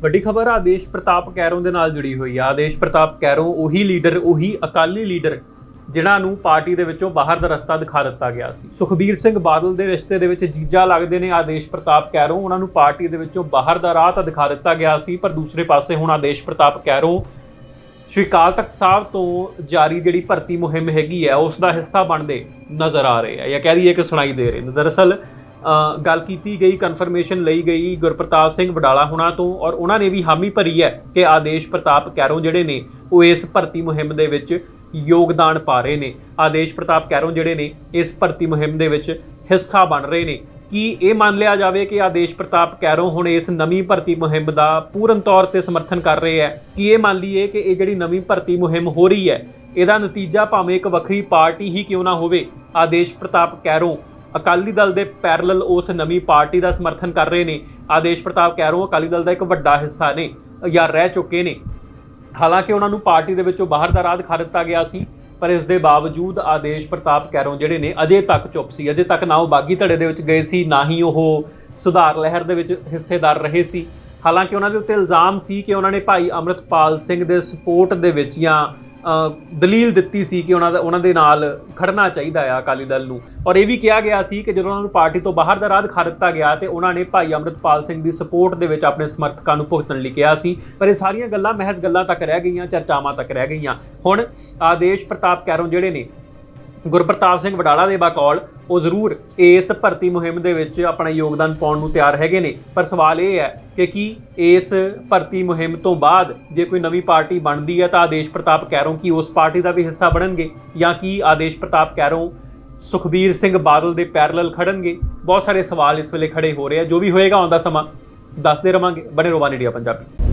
ਵੱਡੀ ਖਬਰ ਆਦੇਸ਼ ਪ੍ਰਤਾਪ ਕੈਰੋਂ ਦੇ ਨਾਲ ਜੁੜੀ ਹੋਈ ਆ। ਆਦੇਸ਼ ਪ੍ਰਤਾਪ ਕੈਰੋਂ ਉਹੀ ਲੀਡਰ, ਉਹੀ ਅਕਾਲੀ ਲੀਡਰ ਜਿਨ੍ਹਾਂ ਨੂੰ ਪਾਰਟੀ ਦੇ ਵਿੱਚੋਂ ਬਾਹਰ ਦਾ ਰਸਤਾ ਦਿਖਾ ਦਿੱਤਾ ਗਿਆ ਸੀ। ਸੁਖਬੀਰ ਸਿੰਘ ਬਾਦਲ ਦੇ ਰਿਸ਼ਤੇ ਦੇ ਵਿੱਚ ਜੀਜਾ ਲੱਗਦੇ ਨੇ ਆਦੇਸ਼ ਪ੍ਰਤਾਪ ਕੈਰੋਂ। ਉਹਨਾਂ ਨੂੰ ਪਾਰਟੀ ਦੇ ਵਿੱਚੋਂ ਬਾਹਰ ਦਾ ਰਾਹ ਤਾਂ ਦਿਖਾ ਦਿੱਤਾ ਗਿਆ ਸੀ, ਪਰ ਦੂਸਰੇ ਪਾਸੇ ਹੁਣ ਆਦੇਸ਼ ਪ੍ਰਤਾਪ ਕੈਰੋਂ ਸ਼੍ਰੀ ਅਕਾਲ ਤਖਤ ਸਾਹਿਬ ਤੋਂ ਜਾਰੀ ਜਿਹੜੀ ਭਰਤੀ ਮੁਹਿੰਮ ਹੈਗੀ ਹੈ, ਉਸ ਦਾ ਹਿੱਸਾ ਬਣਦੇ ਨਜ਼ਰ ਆ ਰਹੇ ਆ ਜਾਂ ਕਹਿ ਦਈਏ ਕਿ ਸੁਣਾਈ ਦੇ ਰਹੇ ਨੇ। ਦਰਅਸਲ ਗੱਲ ਕੀਤੀ ਗਈ ਕਨਫਰਮੇਸ਼ਨ ਲਈ ਗਈ ਗੁਰਪ੍ਰਤਾਪ ਸਿੰਘ ਵਡਾਲਾ ਹੁਣਾਂ ਤੋਂ ਔਰ ਉਹਨਾਂ ਨੇ ਵੀ ਹਾਮੀ ਭਰੀ ਹੈ ਕਿ ਆਦੇਸ਼ ਪ੍ਰਤਾਪ ਕੈਰੋਂ ਜਿਹੜੇ ਨੇ, ਉਹ ਇਸ ਭਰਤੀ ਮੁਹਿੰਮ ਦੇ ਵਿੱਚ ਯੋਗਦਾਨ ਪਾ ਰਹੇ ਨੇ। ਆਦੇਸ਼ ਪ੍ਰਤਾਪ ਕੈਰੋਂ ਜਿਹੜੇ ਨੇ, ਇਸ ਭਰਤੀ ਮੁਹਿੰਮ ਦੇ ਵਿੱਚ ਹਿੱਸਾ ਬਣ ਰਹੇ ਨੇ। ਕੀ ਇਹ ਮੰਨ ਲਿਆ ਜਾਵੇ ਕਿ ਆਦੇਸ਼ ਪ੍ਰਤਾਪ ਕੈਰੋਂ ਹੁਣ ਇਸ ਨਵੀਂ ਭਰਤੀ ਮੁਹਿੰਮ ਦਾ ਪੂਰਨ ਤੌਰ ਤੇ ਸਮਰਥਨ ਕਰ ਰਹੇ ਹੈ? ਕੀ ਇਹ ਮੰਨ ਲਈਏ ਕਿ ਇਹ ਜਿਹੜੀ ਨਵੀਂ ਭਰਤੀ ਮੁਹਿੰਮ ਹੋ ਰਹੀ ਹੈ, ਇਹਦਾ ਨਤੀਜਾ ਭਾਵੇਂ ਇੱਕ ਵੱਖਰੀ ਪਾਰਟੀ ਹੀ ਕਿਉਂ ਨਾ ਹੋਵੇ? ਆਦੇਸ਼ ਪ੍ਰਤਾਪ ਕੈਰੋਂ ਅਕਾਲੀ ਦਲ ਦੇ ਪੈਰਲਲ ਉਸ ਨਵੀਂ ਪਾਰਟੀ ਦਾ ਸਮਰਥਨ ਕਰ ਰਹੇ ਨੇ। ਆਦੇਸ਼ ਪ੍ਰਤਾਪ ਕੈਰੋਂ ਅਕਾਲੀ ਦਲ ਦਾ ਇੱਕ ਵੱਡਾ ਹਿੱਸਾ ਨੇ, ਜਾਂ ਰਹਿ ਚੁੱਕੇ ਨੇ। ਹਾਲਾਂਕਿ ਉਹਨਾਂ ਨੂੰ ਪਾਰਟੀ ਦੇ ਵਿੱਚੋਂ ਬਾਹਰ ਦਾ ਰਾਹ ਦਿਖਾ ਦਿੱਤਾ ਗਿਆ ਸੀ, ਪਰ ਇਸ ਦੇ ਬਾਵਜੂਦ ਆਦੇਸ਼ ਪ੍ਰਤਾਪ ਕੈਰੋਂ ਜਿਹੜੇ ਨੇ ਅਜੇ ਤੱਕ ਚੁੱਪ ਸੀ। ਅਜੇ ਤੱਕ ਨਾ ਉਹ ਬਾਗੀ ਧੜੇ ਦੇ ਵਿੱਚ ਗਏ ਸੀ, ਨਾ ਹੀ ਉਹ ਸੁਧਾਰ ਲਹਿਰ ਦੇ ਵਿੱਚ ਹਿੱਸੇਦਾਰ ਰਹੇ ਸੀ। ਹਾਲਾਂਕਿ ਉਹਨਾਂ ਦੇ ਉੱਤੇ ਇਲਜ਼ਾਮ ਸੀ ਕਿ ਉਹਨਾਂ ਨੇ ਭਾਈ ਅਮਰਤਪਾਲ ਸਿੰਘ ਦੇ ਸਪੋਰਟ ਦੇ ਵਿੱਚ ਜਾਂ ਦਲੀਲ ਦਿੱਤੀ ਸੀ ਕਿ ਉਹਨਾਂ ਦਾ ਉਹਨਾਂ ਦੇ ਨਾਲ ਖੜਨਾ ਚਾਹੀਦਾ ਆ ਅਕਾਲੀ ਦਲ ਨੂੰ। ਔਰ ਇਹ ਵੀ ਕਿਹਾ ਗਿਆ ਸੀ ਕਿ ਜਦੋਂ ਉਹਨਾਂ ਨੂੰ ਪਾਰਟੀ ਤੋਂ ਬਾਹਰ ਦਾ ਰਾਹ ਦਿਖਾ ਦਿੱਤਾ ਗਿਆ ਤੇ ਉਹਨਾਂ ਨੇ ਭਾਈ ਅਮਰਤਪਾਲ ਸਿੰਘ ਦੀ ਸਪੋਰਟ ਦੇ ਵਿੱਚ ਆਪਣੇ ਸਮਰਥਕਾਂ ਨੂੰ ਭੁਗਤਣ ਲਈ ਕਿਹਾ ਸੀ। ਪਰ ਇਹ ਸਾਰੀਆਂ ਗੱਲਾਂ ਮਹਿਜ਼ ਗੱਲਾਂ ਤੱਕ ਰਹਿ ਗਈਆਂ, ਚਰਚਾਵਾਂ ਤੱਕ ਰਹਿ ਗਈਆਂ। ਹੁਣ ਆਦੇਸ਼ ਪ੍ਰਤਾਪ ਕੈਰੋਂ ਜਿਹੜੇ ਨੇ, ਗੁਰਪ੍ਰਤਾਪ ਸਿੰਘ ਵਡਾਲਾ ਦੇ ਬਕੌਲ ਉਹ ਜ਼ਰੂਰ ਇਸ ਭਰਤੀ ਮੁਹਿੰਮ ਦੇ ਵਿੱਚ ਆਪਣਾ ਯੋਗਦਾਨ ਪਾਉਣ ਨੂੰ ਤਿਆਰ ਹੈਗੇ ਨੇ। ਪਰ ਸਵਾਲ ਇਹ ਹੈ ਕਿ ਕੀ ਇਸ ਭਰਤੀ ਮੁਹਿੰਮ ਤੋਂ ਬਾਅਦ ਜੇ ਕੋਈ ਨਵੀਂ ਪਾਰਟੀ ਬਣਦੀ ਹੈ ਤਾਂ ਆਦੇਸ਼ ਪ੍ਰਤਾਪ ਕੈਰੋਂ ਕੀ ਉਸ ਪਾਰਟੀ ਦਾ ਵੀ ਹਿੱਸਾ ਬਣਨਗੇ? ਜਾਂ ਕੀ ਆਦੇਸ਼ ਪ੍ਰਤਾਪ ਕੈਰੋਂ ਸੁਖਬੀਰ ਸਿੰਘ ਬਾਦਲ ਦੇ ਪੈਰਲਲ ਖੜਨਗੇ? ਬਹੁਤ ਸਾਰੇ ਸਵਾਲ ਇਸ ਵੇਲੇ ਖੜੇ ਹੋ ਰਹੇ ਆ। ਜੋ ਵੀ ਹੋਏਗਾ ਆਉਂਦਾ ਸਮਾਂ ਦੱਸਦੇ ਰਵਾਂਗੇ। ਬਣੇ ਰੋਵਾਨ ਇੰਡੀਆ ਪੰਜਾਬੀ।